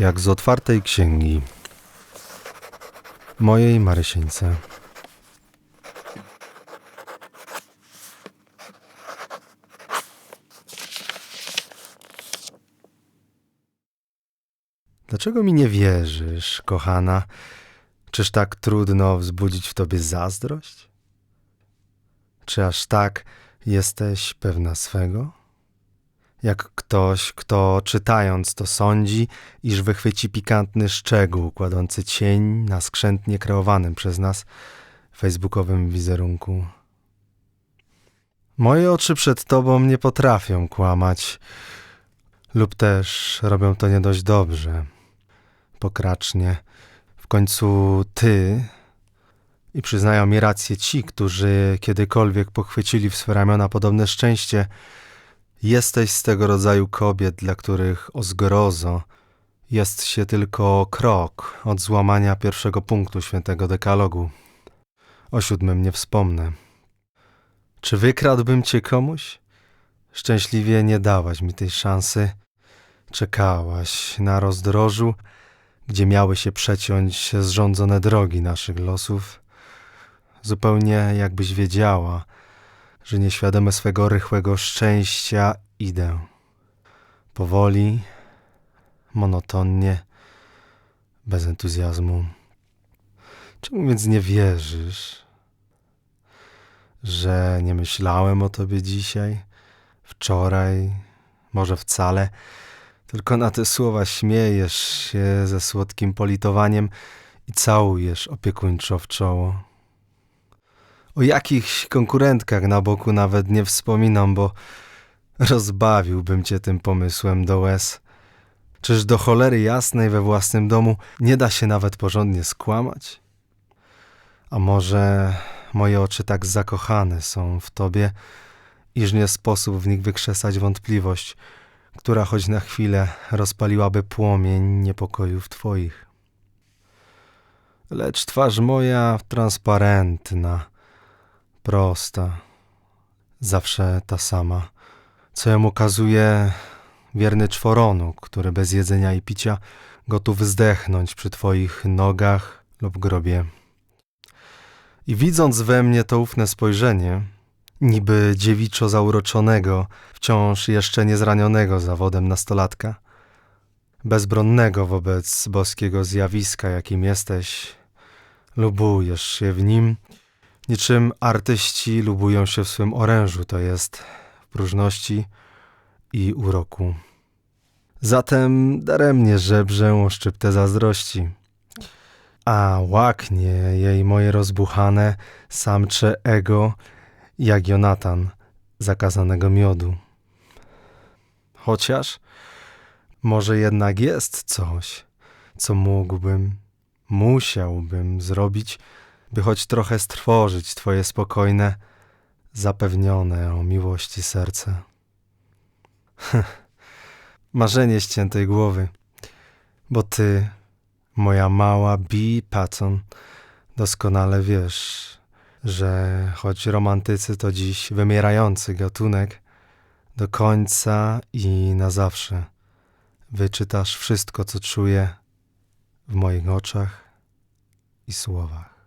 jak z otwartej księgi mojej Marysieńce. Dlaczego mi nie wierzysz, kochana? Czyż tak trudno wzbudzić w tobie zazdrość? Czy aż tak jesteś pewna swego? Jak ktoś, kto czytając to sądzi, iż wychwyci pikantny szczegół kładący cień na skrzętnie kreowanym przez nas facebookowym wizerunku. Moje oczy przed tobą nie potrafią kłamać, lub też robią to nie dość dobrze, pokracznie. W końcu ty i przyznają mi rację ci, którzy kiedykolwiek pochwycili w swe ramiona podobne szczęście, jesteś z tego rodzaju kobiet, dla których o zgrozo jest się tylko krok od złamania pierwszego punktu świętego dekalogu. O siódmym nie wspomnę. Czy wykradłbym cię komuś? Szczęśliwie nie dałaś mi tej szansy. Czekałaś na rozdrożu, gdzie miały się przeciąć zrządzone drogi naszych losów. Zupełnie jakbyś wiedziała, że nieświadome swego rychłego szczęścia idę. Powoli, monotonnie, bez entuzjazmu. Czemu więc nie wierzysz, że nie myślałem o tobie dzisiaj, wczoraj, może wcale, tylko na te słowa śmiejesz się ze słodkim politowaniem i całujesz opiekuńczo w czoło. O jakichś konkurentkach na boku nawet nie wspominam, bo rozbawiłbym cię tym pomysłem do łez. Czyż do cholery jasnej we własnym domu nie da się nawet porządnie skłamać? A może moje oczy tak zakochane są w tobie, iż nie sposób w nich wykrzesać wątpliwość, która choć na chwilę rozpaliłaby płomień niepokojów twoich. Lecz twarz moja transparentna, prosta, zawsze ta sama, co ją ukazuje wierny czworonu, który bez jedzenia i picia gotów zdechnąć przy twoich nogach lub grobie. I widząc we mnie to ufne spojrzenie, niby dziewiczo zauroczonego, wciąż jeszcze niezranionego zawodem nastolatka, bezbronnego wobec boskiego zjawiska, jakim jesteś, lubujesz się w nim, niczym artyści lubują się w swym orężu, to jest w próżności i uroku. Zatem daremnie żebrzę o szczyptę zazdrości, a łaknie jej moje rozbuchane samcze ego, jak Jonatan zakazanego miodu. Chociaż może jednak jest coś, co mógłbym, musiałbym zrobić, by choć trochę strwożyć twoje spokojne, zapewnione o miłości serce. Marzenie ściętej głowy, bo ty, moja mała Bee Patton, doskonale wiesz, że choć romantycy to dziś wymierający gatunek, do końca i na zawsze wyczytasz wszystko, co czuję w moich oczach i słowach.